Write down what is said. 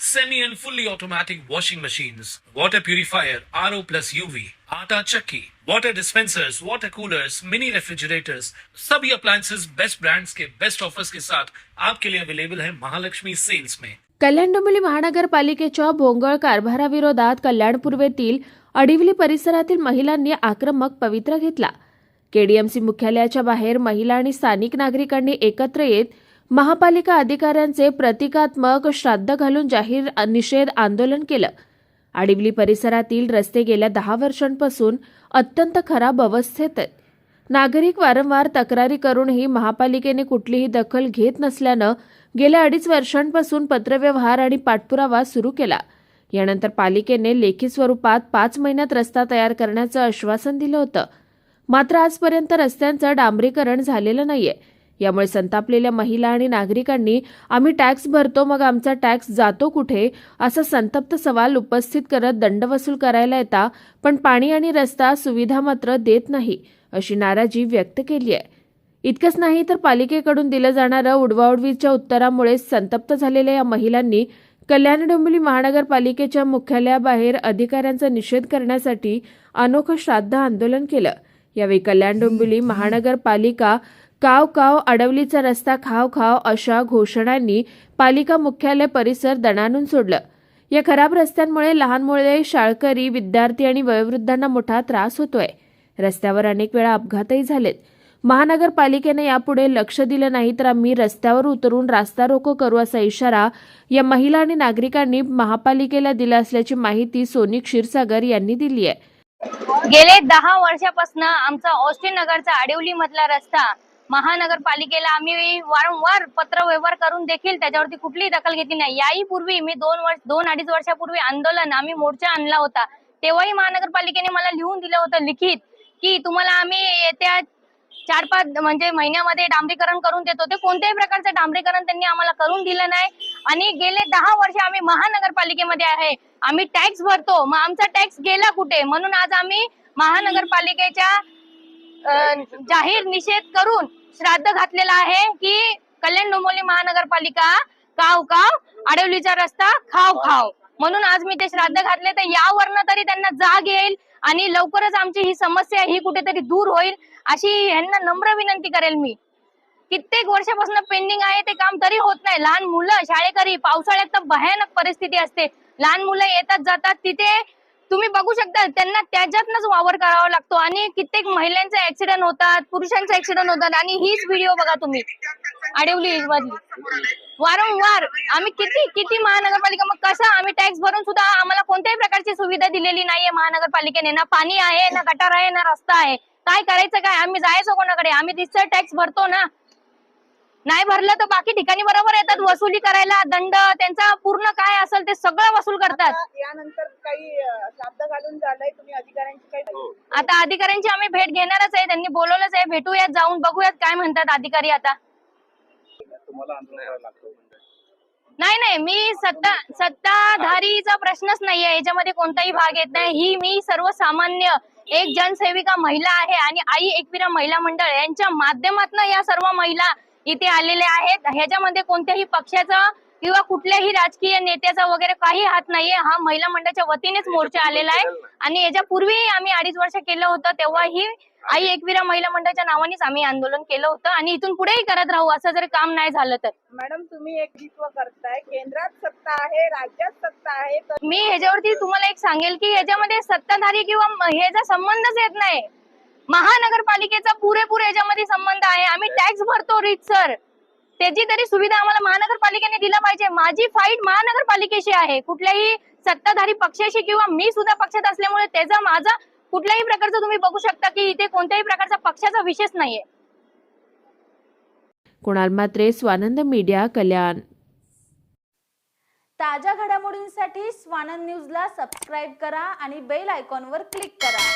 semi and fully automatic washing machines, water purifier, RO plus UV, आटा चक्की, water dispensers, water coolers, mini refrigerators, सभी appliances best brands के best offers के साथ आपके लिए अवेलेबल है महालक्ष्मी सेल्स में कल्याण डोंबिवली महानगरपालिकेच्या भोंगळ कारभाराविरोधात कल्याण पूर्वेतील अडिवली परिसरातील महिलांनी आक्रमक पवित्रा घेतला. केडीएमसी मुख्यालयाच्या बाहेर महिला आणि स्थानिक नागरिकांनी एकत्र येत महापालिका अधिकाऱ्यांचे प्रतिकात्मक श्राद्ध घालून जाहीर निषेध आंदोलन केलं. आडिवली परिसरातील रस्ते गेल्या दहा वर्षांपासून अत्यंत खराब अवस्थेत आहेत. नागरिक वारंवार तक्रारी करूनही महापालिकेने कुठलीही दखल घेत नसल्यानं गेल्या अडीच वर्षांपासून पत्रव्यवहार आणि पाठपुरावा सुरू केला. यानंतर पालिकेने लेखी स्वरूपात पाच महिन्यात रस्ता तयार करण्याचं आश्वासन दिलं होतं. मात्र आजपर्यंत रस्त्यांचं डांबरीकरण झालेलं नाहीये. यामुळे संतापलेल्या महिला आणि नागरिकांनी आम्ही टॅक्स भरतो मग आमचा टॅक्स जातो कुठे? असा संतप्त सवाल उपस्थित करत दंड वसूल करायला येता पण पाणी आणि रस्ता सुविधा मात्र देत नाही अशी नाराजी व्यक्त केली आहे. इतकंच नाही तर पालिकेकडून दिलं जाणारं उडवाउडवीच्या उत्तरामुळे संतप्त झालेल्या या महिलांनी कल्याण डोंबिवली महानगरपालिकेच्या मुख्यालयाबाहेर अधिकाऱ्यांचा निषेध करण्यासाठी अनोखं श्राद्ध आंदोलन केलं. यावेळी कल्याण डोंबिवली महानगरपालिका काव काव अडवलीचा रस्ता खाव खाव अशा घोषणांनी पालिका मुख्यालय परिसर दणानून सोडलं. या खराब रस्त्यांमुळे लहान मुले शाळकरी विद्यार्थी आणि वयोवृद्धांना मोठा त्रास होतोय. रस्त्यावर अनेक वेळा अपघातही झालेत. महानगरपालिकेने यापुढे लक्ष दिलं नाही तर आम्ही रस्त्यावर उतरून रास्ता रोको करू असा इशारा या महिला आणि नागरिकांनी महापालिकेला दिला असल्याची माहिती सोनी क्षीरसागर यांनी दिली आहे गेले दहा वर्षापासून आमचा ऑस्टिन नगरचा आडिवली मधला रस्ता महानगरपालिकेला आम्ही वारंवार पत्र व्यवहार करून देखील त्याच्यावरती कुठलीही दखल घेतली नाही. याही पूर्वी मी दोन वर्ष दोन अडीच वर्षापूर्वी आंदोलन आम्ही मोर्चा आणला होता. तेव्हाही महानगरपालिकेने मला लिहून दिलं होतं लिखित की तुम्हाला आम्ही येत्या चार पाच म्हणजे महिन्यामध्ये डांबरीकरण करून देतो. ते कोणत्याही प्रकारचं डांबरीकरण त्यांनी आम्हाला करून दिलं नाही. आणि गेले दहा वर्ष आम्ही महानगरपालिकेमध्ये आहे. आम्ही टॅक्स भरतो. मग आमचा टॅक्स गेला कुठे? म्हणून आज आम्ही महानगरपालिकेच्या जाहीर निषेध करून श्राद्ध घातलेला आहे की कल्याण डोंबिवली महानगरपालिका काव काव आडवलीचा रस्ता खाव खाव. म्हणून आज मी ते श्राद्ध घातले तर यावरनं तरी त्यांना जाग येईल आणि लवकरच आमची ही समस्या ही कुठेतरी दूर होईल अशी यांना नम्र विनंती करेल मी. कित्येक वर्षापासून पेंडिंग आहे ते काम तरी होत नाही. लहान मुलं शाळेकरी पावसाळ्यात तर भयानक परिस्थिती असते. लहान मुलं येतात जातात तिथे तुम्ही बघू शकता त्यांना त्याच्यातनच वावर करावा लागतो. आणि कित्येक महिलांचे ऍक्सिडेंट होतात पुरुषांचे ऍक्सिडेंट होतात. आणि हीच व्हिडिओ बघा तुम्ही. आडिवली मधली. वारंवार आम्ही किती किती महानगरपालिका मग कसं आम्ही टॅक्स भरून सुद्धा आम्हाला कोणत्याही प्रकारची सुविधा दिलेली नाहीये महानगरपालिकेने. ना पाणी आहे ना गटार आहे ना रस्ता आहे. काय करायचं काय? आम्ही जायचं कोणाकडे? आम्ही तिथं टॅक्स भरतो ना. नाही भरलं तर बाकी ठिकाणी बरोबर येतात. वसुली करायला दंड त्यांचा पूर्ण काय असेल ते सगळं वसूल करतात. आता यानंतर काही अ, शब्द घालून झालंय तुम्ही अधिकाऱ्यांची काही आता अधिकाऱ्यांची आम्ही भेट घेणारच आहे. त्यांनी बोलवलंच आहे. भेटूयात जाऊन बघूयात काय म्हणतात अधिकारी आता. तुम्हाला आंदोलन करावं लागतं नाही नाही मी सत्ता सत्ताधारीचा प्रश्नच नाहीये. याच्यामध्ये कोणताही भाग येत नाही. ही मी सर्वसामान्य एक जनसेविका महिला आहे आणि आई एकविरा महिला मंडळ. यांच्या माध्यमातून या सर्व महिला इथे आलेल्या आहेत. ह्याच्यामध्ये कोणत्याही पक्षाचा किंवा कुठल्याही राजकीय नेत्याचा वगैरे काही हात नाहीये. हा महिला मंडळाच्या वतीनेच मोर्चा आलेला आहे. आणि याच्या पूर्वी आम्ही अडीच वर्ष केलं होतं. तेव्हाही आई एकविरा महिला मंडळाच्या नावानेच आम्ही आंदोलन केलं होतं. आणि इथून पुढेही करत राहू असं जर काम नाही झालं तर. मॅडम तुम्ही एक करताय. केंद्रात सत्ता आहे राज्यात सत्ता आहे तर मी ह्याच्यावरती तुम्हाला एक सांगेल की याच्यामध्ये सत्ताधारी किंवा ह्याचा संबंधच येत नाही. महानगरपालिकेचा पुरेपूर याच्यामध्ये संबंध आहे. आम्ही टॅक्स भरतो सर त्याची तरी सुविधा आम्हाला महानगरपालिकेने दिला पाहिजे. माझी फाईट महानगरपालिकेशी आहे. कुठल्याही सत्ताधारी पक्षाशी किंवा मी सुद्धा पक्षात असल्यामुळे त्याचा माझा कुठल्याही प्रकारचं तुम्ही बघू शकता की इथे कोणत्याही प्रकारचा पक्षाचा विषयच नाहीये. कुणाल मात्रे स्वानंद मीडिया कल्याण. ताज्या घडामोडींसाठी स्वानंद न्यूजला सबस्क्राईब करा आणि बेल आयकॉनवर क्लिक करा.